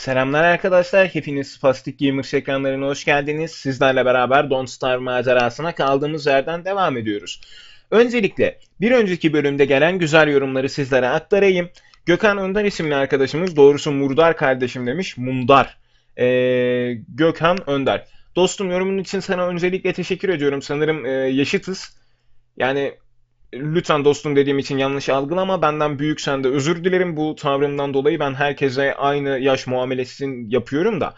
Selamlar arkadaşlar, hepiniz Spastic Gamers ekranlarına hoş geldiniz. Sizlerle beraber Don't Starve macerasına kaldığımız yerden devam ediyoruz. Öncelikle bir önceki bölümde gelen güzel yorumları sizlere aktarayım. Gökhan Önder isimli arkadaşımız, doğrusu Murdar kardeşim demiş, Mundar. Ee, Gökhan Önder. Dostum yorumun için sana öncelikle teşekkür ediyorum. Sanırım e, yaşıtız. Yani lütfen dostum dediğim için yanlış algılama. Benden büyüksen de özür dilerim. Bu tavrımdan dolayı ben herkese aynı yaş muamelesini yapıyorum da.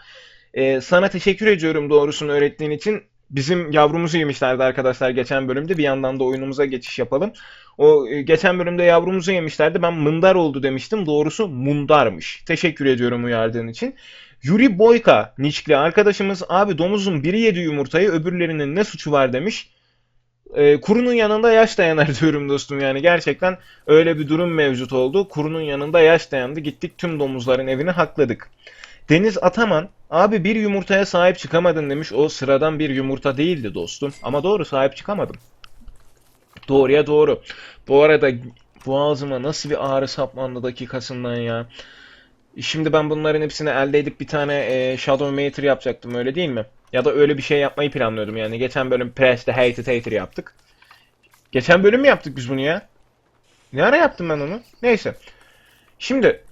Ee, sana teşekkür ediyorum doğrusunu öğrettiğin için. Bizim yavrumuzu yemişlerdi arkadaşlar geçen bölümde. Bir yandan da oyunumuza geçiş yapalım. O e, geçen bölümde yavrumuzu yemişlerdi. Ben mındar oldu demiştim. Doğrusu mundarmış. Teşekkür ediyorum uyardığın için. Yuri Boyka nickli arkadaşımız abi domuzun biri yedi yumurtayı öbürlerinin ne suçu var demiş. E, kurunun yanında yaş dayanar diyorum dostum yani gerçekten öyle bir durum mevcut oldu. Kurunun yanında yaş dayandı gittik tüm domuzların evini hakladık. Deniz Ataman abi bir yumurtaya sahip çıkamadın demiş o sıradan bir yumurta değildi dostum ama doğru sahip çıkamadım. Doğruya doğru. Bu arada boğazıma nasıl bir ağrı saplandı dakikasından ya. Şimdi ben bunların hepsini elde edip bir tane e, Shadow Mater yapacaktım öyle değil mi? Ya da öyle bir şey yapmayı planlıyordum yani. Geçen bölüm Press'te Hated Hater yaptık. Geçen bölüm mü yaptık biz bunu ya? Ne ara yaptım ben onu? Neyse. Şimdi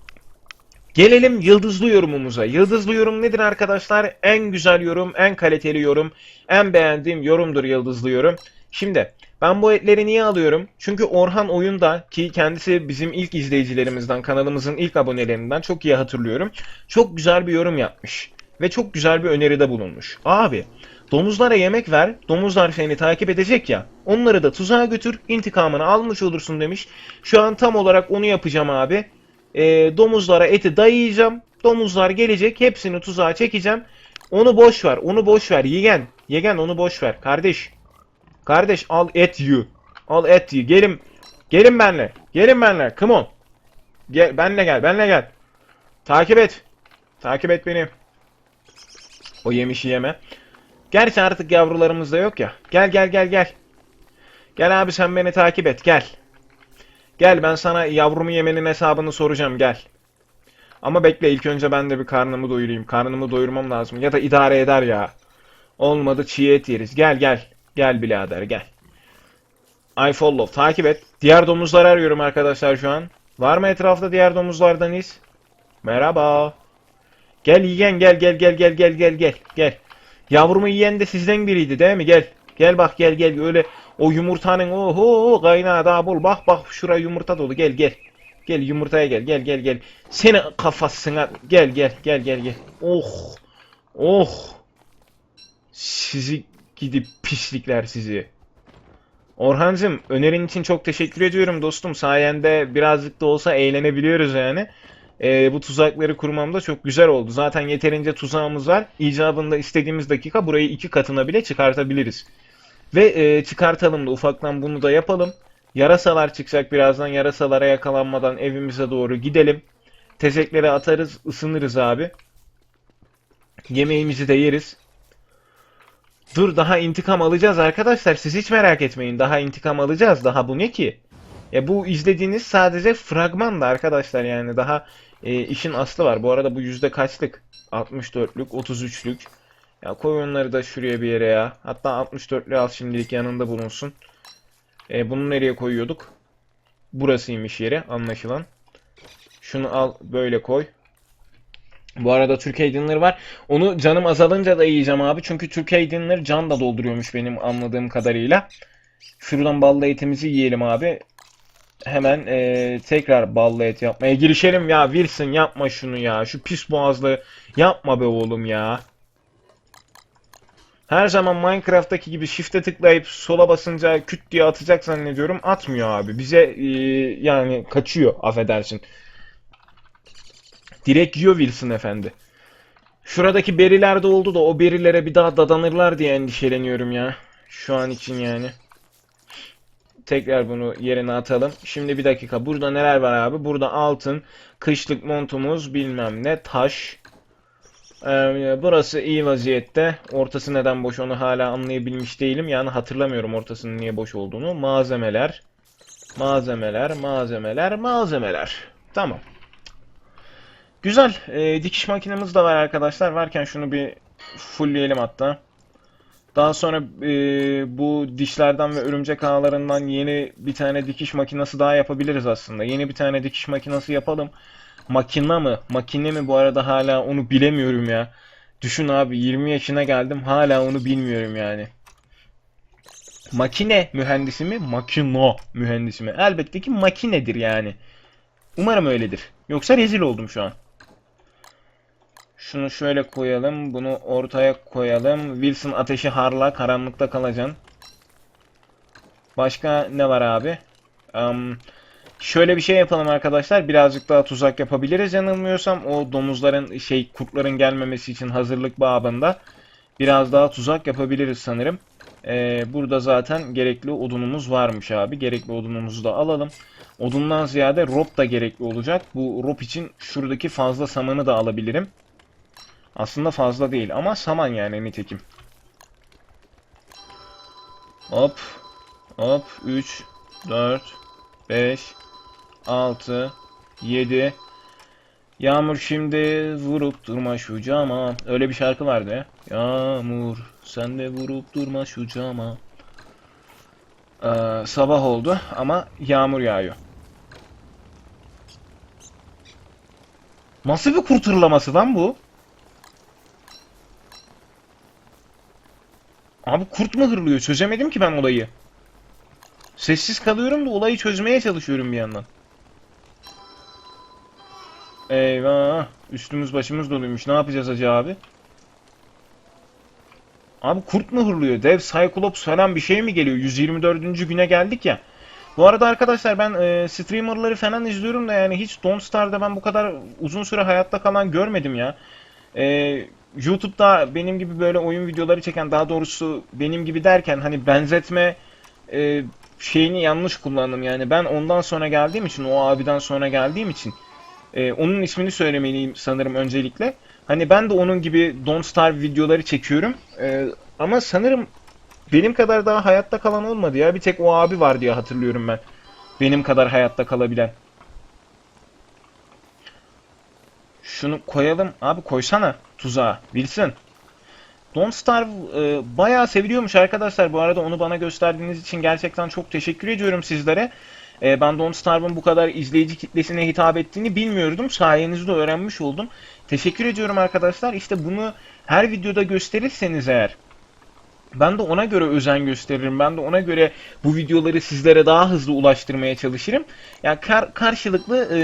gelelim yıldızlı yorumumuza. Yıldızlı yorum nedir arkadaşlar? En güzel yorum, en kaliteli yorum, en beğendiğim yorumdur yıldızlı yorum. Şimdi ben bu etleri niye alıyorum? Çünkü Orhan oyunda ki kendisi bizim ilk izleyicilerimizden, kanalımızın ilk abonelerinden çok iyi hatırlıyorum. Çok güzel bir yorum yapmış ve çok güzel bir öneride bulunmuş. Abi domuzlara yemek ver, domuzlar seni takip edecek ya. Onları da tuzağa götür, intikamını almış olursun demiş. Şu an tam olarak onu yapacağım abi. E, domuzlara eti dayayacağım. Domuzlar gelecek, hepsini tuzağa çekeceğim. Onu boş ver, onu boş ver. Yegen, yegen onu boş ver. Kardeş, kardeş al et you. Al et you. Gelin, gelin benle. Gelin benle. Come on. Gel, benle gel, benle gel. Takip et. Takip et beni. O yemişi yeme. Gerçi artık yavrularımız da yok ya. Gel gel gel gel. Gel abi sen beni takip et gel. Gel ben sana yavrumu yemenin hesabını soracağım gel. Ama bekle ilk önce ben de bir karnımı doyurayım. Karnımı doyurmam lazım. Ya da idare eder ya. Olmadı çiğ et yeriz. Gel gel. Gel birader gel. I follow. Takip et. Diğer domuzları arıyorum arkadaşlar şu an. Var mı etrafta diğer domuzlardan iz? Merhaba. Gel yiyen gel gel gel gel gel gel gel gel. Yavrumu yiyen de sizden biriydi değil mi? Gel. Gel bak gel gel öyle o yumurtanın oho kaynağı daha bul. Bak bak şura yumurta dolu gel gel. Gel yumurtaya gel gel gel gel. Seni kafasına gel gel gel gel gel. Oh. Oh. Sizi gidip pislikler sizi. Orhancım önerin için çok teşekkür ediyorum dostum. Sayende birazcık da olsa eğlenebiliyoruz yani. Ee, bu tuzakları kurmamda çok güzel oldu. Zaten yeterince tuzağımız var. İcabında istediğimiz dakika burayı iki katına bile çıkartabiliriz. Ve e, çıkartalım da ufaktan bunu da yapalım. Yarasalar çıkacak birazdan. Yarasalara yakalanmadan evimize doğru gidelim. Tezekleri atarız, ısınırız abi. Yemeğimizi de yeriz. Dur daha intikam alacağız arkadaşlar. Siz hiç merak etmeyin. Daha intikam alacağız. Daha bu ne ki? Ya bu izlediğiniz sadece fragman da arkadaşlar yani daha e, işin aslı var. Bu arada bu yüzde kaçlık? 64'lük, 33'lük. Ya koy onları da şuraya bir yere ya. Hatta 64'lü al şimdilik yanında bulunsun. E, bunu nereye koyuyorduk? Burasıymış yeri anlaşılan. Şunu al böyle koy. Bu arada Türkiye Dinler var. Onu canım azalınca da yiyeceğim abi. Çünkü Türkiye Dinler can da dolduruyormuş benim anladığım kadarıyla. Şuradan ballı etimizi yiyelim abi. Hemen e, tekrar ballı et yapmaya girişelim ya. Wilson yapma şunu ya. Şu pis boğazlı yapma be oğlum ya. Her zaman Minecraft'taki gibi shift'e tıklayıp sola basınca küt diye atacak zannediyorum. Atmıyor abi. Bize e, yani kaçıyor affedersin. Direkt yiyor Wilson efendi. Şuradaki beriler de oldu da o berilere bir daha dadanırlar diye endişeleniyorum ya. Şu an için yani. Tekrar bunu yerine atalım. Şimdi bir dakika. Burada neler var abi? Burada altın, kışlık montumuz, bilmem ne, taş. Ee, burası iyi vaziyette. Ortası neden boş onu hala anlayabilmiş değilim. Yani hatırlamıyorum ortasının niye boş olduğunu. Malzemeler. Malzemeler, malzemeler, malzemeler. Tamam. Güzel. Ee, dikiş makinemiz de var arkadaşlar. Varken şunu bir fullleyelim hatta. Daha sonra e, bu dişlerden ve örümcek ağlarından yeni bir tane dikiş makinesi daha yapabiliriz aslında. Yeni bir tane dikiş makinesi yapalım. Makina mı? Makine mi bu arada hala onu bilemiyorum ya. Düşün abi 20 yaşına geldim hala onu bilmiyorum yani. Makine mühendisi mi? Makino mühendisi mi? Elbette ki makinedir yani. Umarım öyledir. Yoksa rezil oldum şu an. Şunu şöyle koyalım. Bunu ortaya koyalım. Wilson ateşi harla. Karanlıkta kalacaksın. Başka ne var abi? Am, şöyle bir şey yapalım arkadaşlar. Birazcık daha tuzak yapabiliriz yanılmıyorsam. O domuzların şey kurtların gelmemesi için hazırlık babında. Biraz daha tuzak yapabiliriz sanırım. Ee, burada zaten gerekli odunumuz varmış abi. Gerekli odunumuzu da alalım. Odundan ziyade rope da gerekli olacak. Bu rope için şuradaki fazla samanı da alabilirim. Aslında fazla değil ama saman yani nitekim. Hop. Hop. 3, 4, 5, 6, 7. Yağmur şimdi vurup durma şu cama. Öyle bir şarkı vardı ya. Yağmur sen de vurup durma şu cama. Ee, sabah oldu ama yağmur yağıyor. Nasıl bir kurt hırlaması lan bu? Abi kurt mu hırlıyor? Çözemedim ki ben olayı. Sessiz kalıyorum da olayı çözmeye çalışıyorum bir yandan. Eyvah. Üstümüz başımız doluymuş. Ne yapacağız acaba abi? Abi kurt mu hırlıyor? Dev Cyclops falan bir şey mi geliyor? 124. güne geldik ya. Bu arada arkadaşlar ben e, streamerları falan izliyorum da yani hiç Don't Star'da ben bu kadar uzun süre hayatta kalan görmedim ya. E, YouTube'da benim gibi böyle oyun videoları çeken daha doğrusu benim gibi derken hani benzetme e, şeyini yanlış kullandım yani ben ondan sonra geldiğim için o abiden sonra geldiğim için e, onun ismini söylemeliyim sanırım öncelikle. Hani ben de onun gibi Don't Starve videoları çekiyorum. E, ama sanırım benim kadar daha hayatta kalan olmadı ya. Bir tek o abi var diye hatırlıyorum ben. Benim kadar hayatta kalabilen. Şunu koyalım. Abi koysana tuzağa. Wilson. Don't Starve e, bayağı seviliyormuş arkadaşlar. Bu arada onu bana gösterdiğiniz için gerçekten çok teşekkür ediyorum sizlere. E, ben Don't Starve'ın bu kadar izleyici kitlesine hitap ettiğini bilmiyordum. Sayenizde öğrenmiş oldum. Teşekkür ediyorum arkadaşlar. İşte bunu her videoda gösterirseniz eğer ben de ona göre özen gösteririm. Ben de ona göre bu videoları sizlere daha hızlı ulaştırmaya çalışırım. Yani kar- karşılıklı e,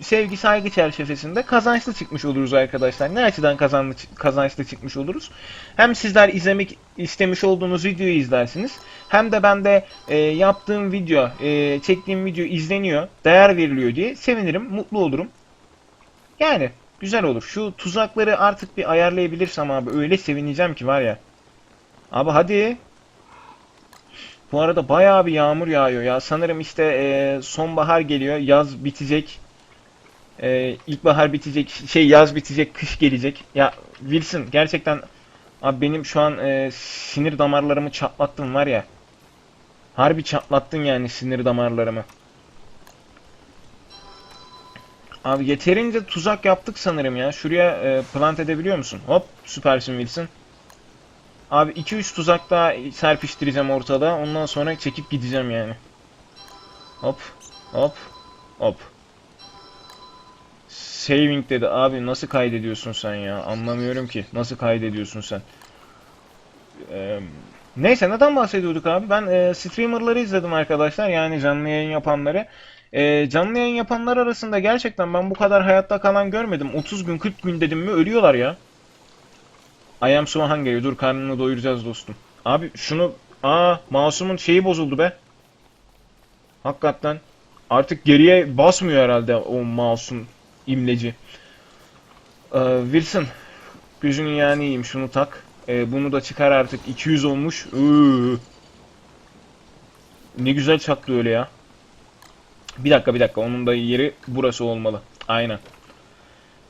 sevgi saygı çerçevesinde kazançlı çıkmış oluruz arkadaşlar. Ne açıdan kazanlı, kazançlı çıkmış oluruz? Hem sizler izlemek istemiş olduğunuz videoyu izlersiniz. Hem de ben de e, yaptığım video, e, çektiğim video izleniyor, değer veriliyor diye sevinirim, mutlu olurum. Yani güzel olur. Şu tuzakları artık bir ayarlayabilirsem abi öyle sevineceğim ki var ya. Abi hadi. Bu arada bayağı bir yağmur yağıyor ya. Sanırım işte e, sonbahar geliyor, yaz bitecek. E, ilkbahar bitecek, şey yaz bitecek, kış gelecek. Ya Wilson gerçekten abi benim şu an e, sinir damarlarımı çatlattın var ya. Harbi çatlattın yani sinir damarlarımı. Abi yeterince tuzak yaptık sanırım ya. Şuraya e, plant edebiliyor musun? Hop süpersin Wilson. Abi 2-3 tuzak daha serpiştireceğim ortada. Ondan sonra çekip gideceğim yani. Hop. Hop. Hop. Saving dedi. Abi nasıl kaydediyorsun sen ya? Anlamıyorum ki. Nasıl kaydediyorsun sen? Ee, neyse neden bahsediyorduk abi? Ben e, streamerları izledim arkadaşlar. Yani canlı yayın yapanları. E, canlı yayın yapanlar arasında gerçekten ben bu kadar hayatta kalan görmedim. 30 gün 40 gün dedim mi ölüyorlar ya. I am so hungry. Dur karnını doyuracağız dostum. Abi şunu... Aa mouse'umun şeyi bozuldu be. Hakikaten. Artık geriye basmıyor herhalde o mouse'un imleci. Ee, Wilson. Gözünün yani iyiyim. Şunu tak. Ee, bunu da çıkar artık. 200 olmuş. Iıı. Ne güzel çaktı öyle ya. Bir dakika bir dakika. Onun da yeri burası olmalı. Aynen.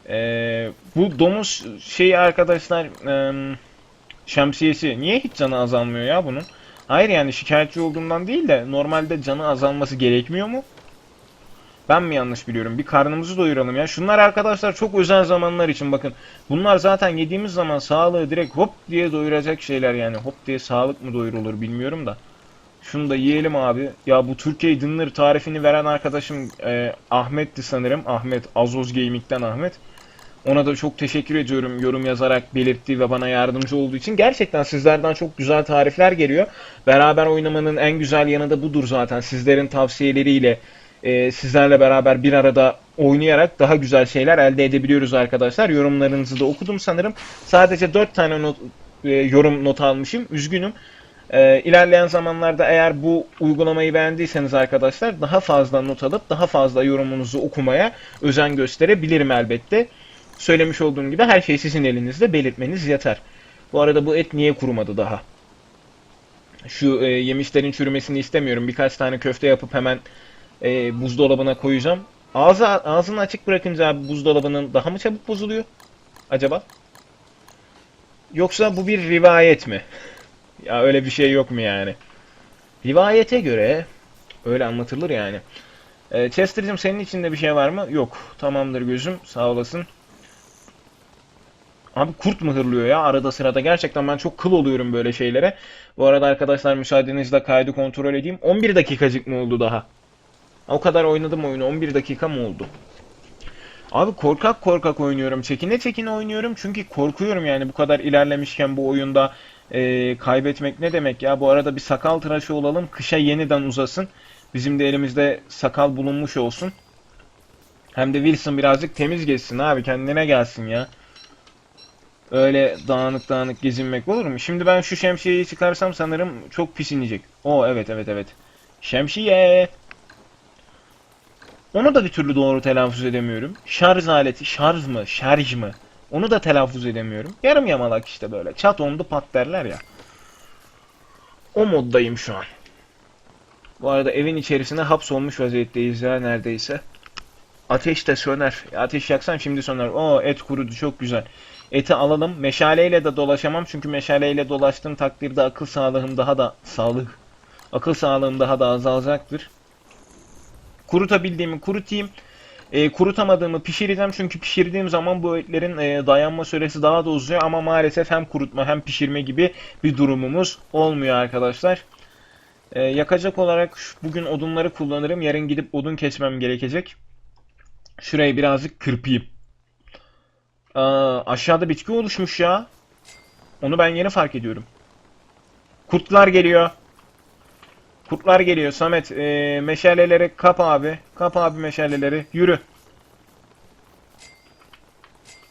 Ee, bu domuz şeyi arkadaşlar e, şemsiyesi niye hiç canı azalmıyor ya bunun? Hayır yani şikayetçi olduğundan değil de normalde canı azalması gerekmiyor mu? Ben mi yanlış biliyorum? Bir karnımızı doyuralım ya. Şunlar arkadaşlar çok özel zamanlar için bakın. Bunlar zaten yediğimiz zaman sağlığı direkt hop diye doyuracak şeyler yani. Hop diye sağlık mı doyurulur bilmiyorum da. Şunu da yiyelim abi. Ya bu Türkiye Dınır tarifini veren arkadaşım e, Ahmet'ti sanırım. Ahmet Azoz Gaming'den Ahmet. Ona da çok teşekkür ediyorum yorum yazarak belirttiği ve bana yardımcı olduğu için. Gerçekten sizlerden çok güzel tarifler geliyor. Beraber oynamanın en güzel yanı da budur zaten. Sizlerin tavsiyeleriyle e, sizlerle beraber bir arada oynayarak daha güzel şeyler elde edebiliyoruz arkadaşlar. Yorumlarınızı da okudum sanırım. Sadece 4 tane not, e, yorum not almışım. Üzgünüm. E, ilerleyen zamanlarda eğer bu uygulamayı beğendiyseniz arkadaşlar daha fazla not alıp daha fazla yorumunuzu okumaya özen gösterebilirim elbette. Söylemiş olduğum gibi her şey sizin elinizde belirtmeniz yeter. Bu arada bu et niye kurumadı daha? Şu e, yemişlerin çürümesini istemiyorum. Birkaç tane köfte yapıp hemen e, buzdolabına koyacağım. Ağzı, ağzını açık bırakınca abi buzdolabının daha mı çabuk bozuluyor? Acaba? Yoksa bu bir rivayet mi? ya öyle bir şey yok mu yani? Rivayete göre öyle anlatılır yani. E, Chester'cığım senin içinde bir şey var mı? Yok. Tamamdır gözüm. Sağ olasın. Abi kurt mu hırlıyor ya arada sırada? Gerçekten ben çok kıl oluyorum böyle şeylere. Bu arada arkadaşlar müsaadenizle kaydı kontrol edeyim. 11 dakikacık mı oldu daha? O kadar oynadım oyunu. 11 dakika mı oldu? Abi korkak korkak oynuyorum. Çekine çekine oynuyorum. Çünkü korkuyorum yani bu kadar ilerlemişken bu oyunda e, kaybetmek ne demek ya? Bu arada bir sakal tıraşı olalım. Kışa yeniden uzasın. Bizim de elimizde sakal bulunmuş olsun. Hem de Wilson birazcık temiz geçsin abi. Kendine gelsin ya. Öyle dağınık dağınık gezinmek olur mu? Şimdi ben şu şemsiyeyi çıkarsam sanırım çok pis inecek. Oo evet evet evet. Şemsiye. Onu da bir türlü doğru telaffuz edemiyorum. Şarj aleti, şarj mı, şarj mı? Onu da telaffuz edemiyorum. Yarım yamalak işte böyle. Çat ondu pat derler ya. O moddayım şu an. Bu arada evin içerisine hapsolmuş vaziyetteyiz ya neredeyse. Ateş de söner. Ateş yaksam şimdi söner. Oo et kurudu çok güzel. Eti alalım. Meşaleyle de dolaşamam çünkü meşaleyle dolaştığım takdirde akıl sağlığım daha da sağlık. Akıl sağlığım daha da azalacaktır. Kurutabildiğimi kurutayım. E, kurutamadığımı pişireceğim çünkü pişirdiğim zaman bu etlerin e, dayanma süresi daha da uzuyor ama maalesef hem kurutma hem pişirme gibi bir durumumuz olmuyor arkadaşlar. E, yakacak olarak bugün odunları kullanırım. Yarın gidip odun kesmem gerekecek. Şurayı birazcık kırpayım. Aa, aşağıda bitki oluşmuş ya. Onu ben yeni fark ediyorum. Kurtlar geliyor. Kurtlar geliyor. Samet e, meşaleleri kap abi. Kap abi meşaleleri. Yürü.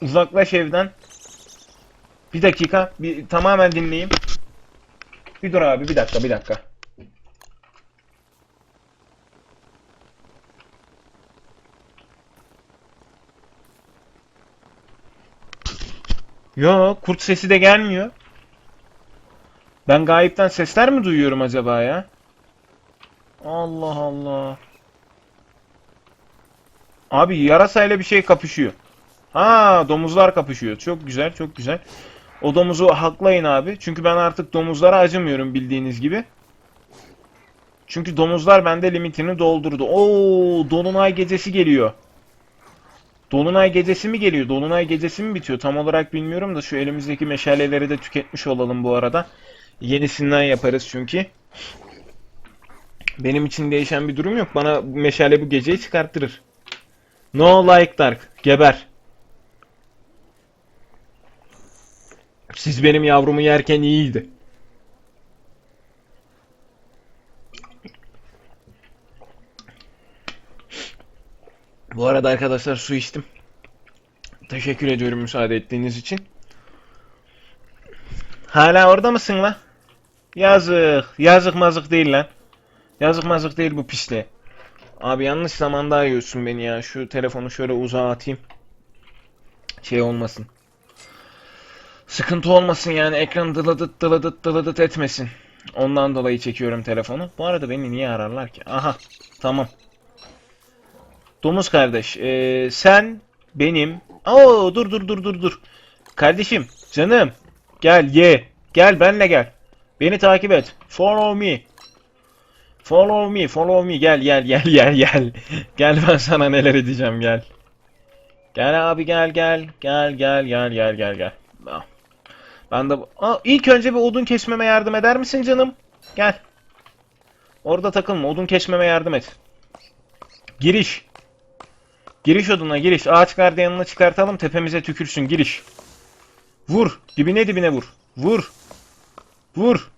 Uzaklaş evden. Bir dakika. Bir, tamamen dinleyeyim. Bir dur abi. Bir dakika. Bir dakika. Yo, kurt sesi de gelmiyor. Ben gayipten sesler mi duyuyorum acaba ya? Allah Allah. Abi yarasayla bir şey kapışıyor. Ha, domuzlar kapışıyor. Çok güzel, çok güzel. O domuzu haklayın abi. Çünkü ben artık domuzlara acımıyorum bildiğiniz gibi. Çünkü domuzlar bende limitini doldurdu. Oo, Dolunay gecesi geliyor. Dolunay gecesi mi geliyor? Dolunay gecesi mi bitiyor? Tam olarak bilmiyorum da şu elimizdeki meşaleleri de tüketmiş olalım bu arada. Yenisinden yaparız çünkü. Benim için değişen bir durum yok. Bana meşale bu geceyi çıkarttırır. No like dark. Geber. Siz benim yavrumu yerken iyiydi. Bu arada arkadaşlar su içtim. Teşekkür ediyorum müsaade ettiğiniz için. Hala orada mısın lan? Yazık. Yazık mazık değil lan. Yazık mazık değil bu pisliğe. Abi yanlış zamanda arıyorsun beni ya. Şu telefonu şöyle uzağa atayım. Şey olmasın. Sıkıntı olmasın yani ekran dıladıt dıladıt dıladıt etmesin. Ondan dolayı çekiyorum telefonu. Bu arada beni niye ararlar ki? Aha tamam. Domuz kardeş ee, sen benim... Oo dur dur dur dur dur. Kardeşim canım gel ye. Gel benle gel. Beni takip et. Follow me. Follow me, follow me. Gel, gel, gel, gel, gel. Gel ben sana neler edeceğim gel. Gel abi gel, gel. Gel, gel, gel, gel, gel, gel. Ben de... Aa, ilk önce bir odun kesmeme yardım eder misin canım? Gel. Orada takılma. Odun kesmeme yardım et. Giriş. Giriş oduna giriş. Ağaç gardiyanını çıkartalım tepemize tükürsün. Giriş. Vur. Dibine dibine vur. Vur. Vur.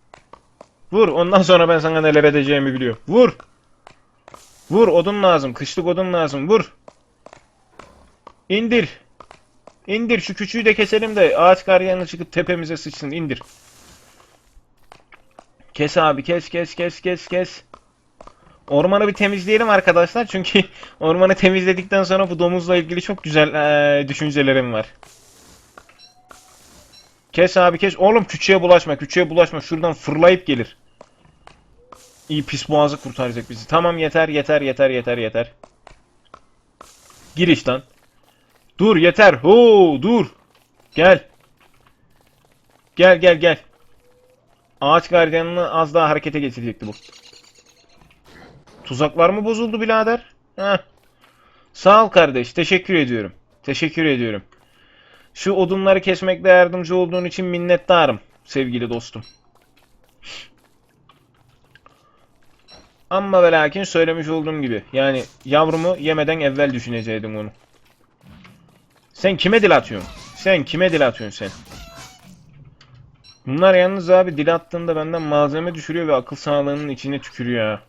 Vur. Ondan sonra ben sana neler edeceğimi biliyorum. Vur. Vur. Odun lazım. Kışlık odun lazım. Vur. İndir. İndir. Şu küçüğü de keselim de ağaç gardiyanı çıkıp tepemize sıçsın. İndir. Kes abi. Kes kes kes kes kes. Ormanı bir temizleyelim arkadaşlar. Çünkü ormanı temizledikten sonra bu domuzla ilgili çok güzel eee, düşüncelerim var. Kes abi kes. Oğlum küçüğe bulaşma. Küçüğe bulaşma. Şuradan fırlayıp gelir. İyi pis boğazı kurtaracak bizi. Tamam yeter yeter yeter yeter yeter. Giriş lan. Dur yeter. Ho dur. Gel. Gel gel gel. Ağaç gardiyanını az daha harekete geçirecekti bu. Tuzaklar mı bozuldu birader? Heh. Sağ ol kardeş. Teşekkür ediyorum. Teşekkür ediyorum. Şu odunları kesmekte yardımcı olduğun için minnettarım sevgili dostum. Ama ve lakin söylemiş olduğum gibi yani yavrumu yemeden evvel düşüneceydim onu. Sen kime dil atıyorsun? Sen kime dil atıyorsun sen? Bunlar yalnız abi dil attığında benden malzeme düşürüyor ve akıl sağlığının içine tükürüyor.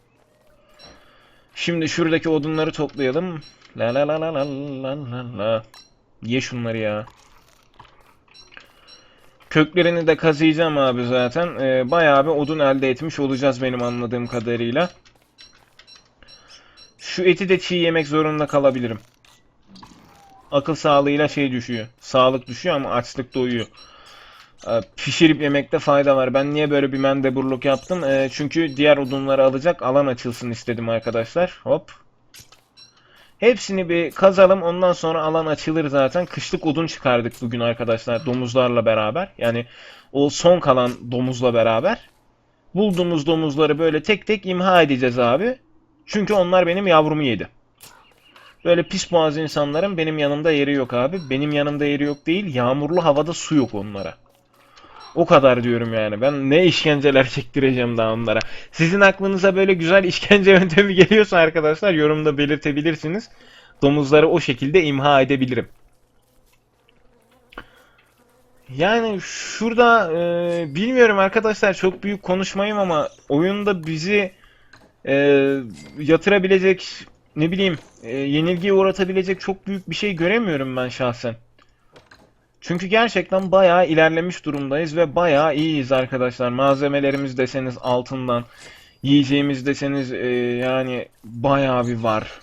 Şimdi şuradaki odunları toplayalım. La la la la la la la la. Ye şunları ya. Köklerini de kazıyacağım abi zaten. Ee, bayağı bir odun elde etmiş olacağız benim anladığım kadarıyla. Şu eti de çiğ yemek zorunda kalabilirim. Akıl sağlığıyla şey düşüyor. Sağlık düşüyor ama açlık doyuyor. Ee, Pişirip yemekte fayda var. Ben niye böyle bir mendeburluk yaptım? Ee, çünkü diğer odunları alacak alan açılsın istedim arkadaşlar. Hop. Hepsini bir kazalım. Ondan sonra alan açılır zaten. Kışlık odun çıkardık bugün arkadaşlar domuzlarla beraber. Yani o son kalan domuzla beraber. Bulduğumuz domuzları böyle tek tek imha edeceğiz abi. Çünkü onlar benim yavrumu yedi. Böyle pis boğaz insanların benim yanımda yeri yok abi. Benim yanımda yeri yok değil. Yağmurlu havada su yok onlara. O kadar diyorum yani. Ben ne işkenceler çektireceğim daha onlara. Sizin aklınıza böyle güzel işkence yöntemi geliyorsa arkadaşlar yorumda belirtebilirsiniz. Domuzları o şekilde imha edebilirim. Yani şurada e, bilmiyorum arkadaşlar çok büyük konuşmayayım ama oyunda bizi e, yatırabilecek ne bileyim e, yenilgiye uğratabilecek çok büyük bir şey göremiyorum ben şahsen. Çünkü gerçekten bayağı ilerlemiş durumdayız ve bayağı iyiyiz arkadaşlar. Malzemelerimiz deseniz altından, yiyeceğimiz deseniz e, yani bayağı bir var.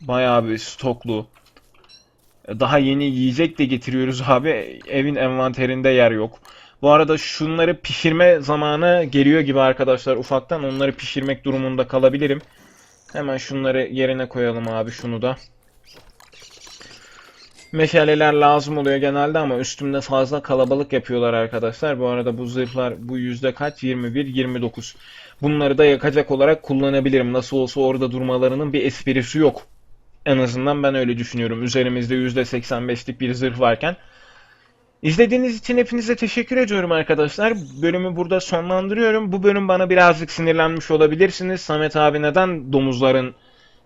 Bayağı bir stoklu. E, Daha yeni yiyecek de getiriyoruz abi. Evin envanterinde yer yok. Bu arada şunları pişirme zamanı geliyor gibi arkadaşlar ufaktan. Onları pişirmek durumunda kalabilirim. Hemen şunları yerine koyalım abi şunu da. Meşaleler lazım oluyor genelde ama üstümde fazla kalabalık yapıyorlar arkadaşlar. Bu arada bu zırhlar bu yüzde kaç? 21, 29. Bunları da yakacak olarak kullanabilirim. Nasıl olsa orada durmalarının bir esprisi yok. En azından ben öyle düşünüyorum. Üzerimizde %85'lik bir zırh varken. İzlediğiniz için hepinize teşekkür ediyorum arkadaşlar. Bölümü burada sonlandırıyorum. Bu bölüm bana birazcık sinirlenmiş olabilirsiniz. Samet abi neden domuzların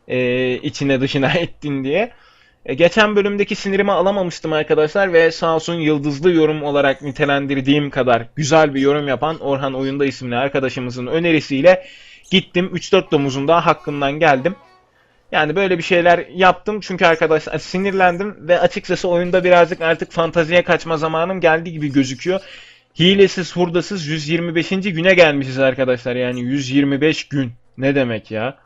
e, içine dışına ettin diye. E, geçen bölümdeki sinirimi alamamıştım arkadaşlar ve sağ olsun yıldızlı yorum olarak nitelendirdiğim kadar güzel bir yorum yapan Orhan Oyunda isimli arkadaşımızın önerisiyle gittim 3-4 domuzun daha hakkından geldim. Yani böyle bir şeyler yaptım çünkü arkadaşlar sinirlendim ve açıkçası oyunda birazcık artık fantaziye kaçma zamanım geldi gibi gözüküyor. Hilesiz hurdasız 125. güne gelmişiz arkadaşlar yani 125 gün ne demek ya.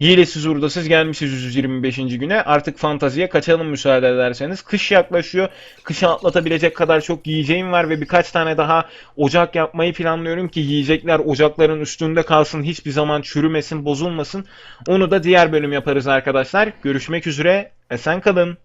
Hilesiz hurdasız gelmişiz 125. güne. Artık fantaziye kaçalım müsaade ederseniz. Kış yaklaşıyor. Kışı atlatabilecek kadar çok yiyeceğim var ve birkaç tane daha ocak yapmayı planlıyorum ki yiyecekler ocakların üstünde kalsın. Hiçbir zaman çürümesin, bozulmasın. Onu da diğer bölüm yaparız arkadaşlar. Görüşmek üzere. Esen kalın.